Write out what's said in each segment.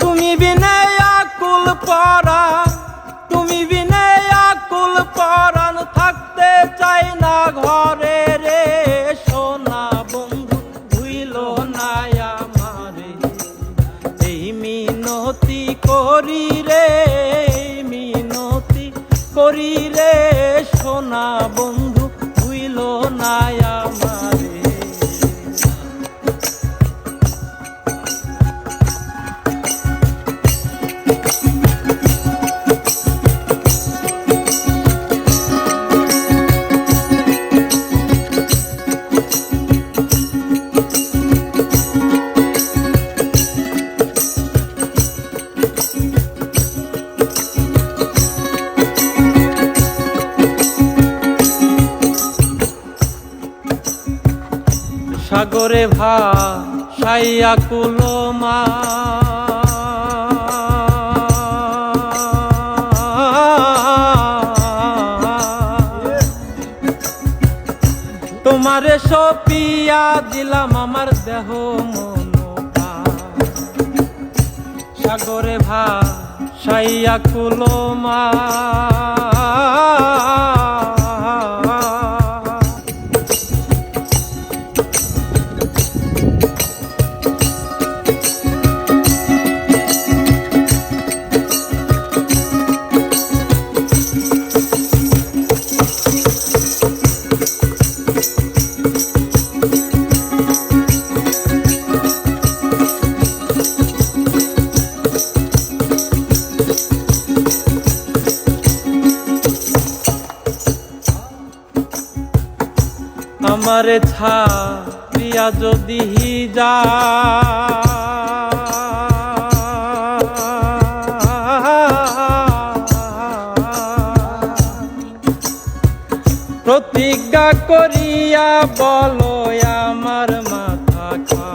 তুমি বিনে আকুল পরা, তুমি বিনে আকুল পরাণ থাকতে চাই না ঘরে রে। সোনা বন্ধু ভুইল না আমারে। এই মিনতি করি রে মিনতি করি রে। সোনা বন্ধু ভুইল না সাগরে ভা সাইয়া কুলমা তোমারে সপিয়া দিলাম আমার দেহ। সাগরে ভা সাইয়া কুলমা আমারে ছাড়িয়া যদি যা। প্রতিজ্ঞা করিয়া বলো আমার মাথা খা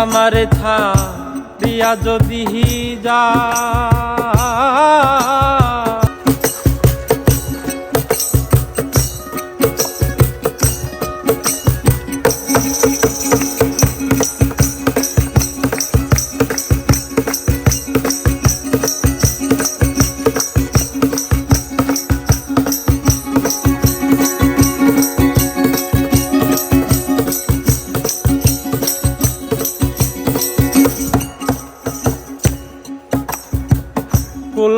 আমারে ছাড়িয়া যদি যা।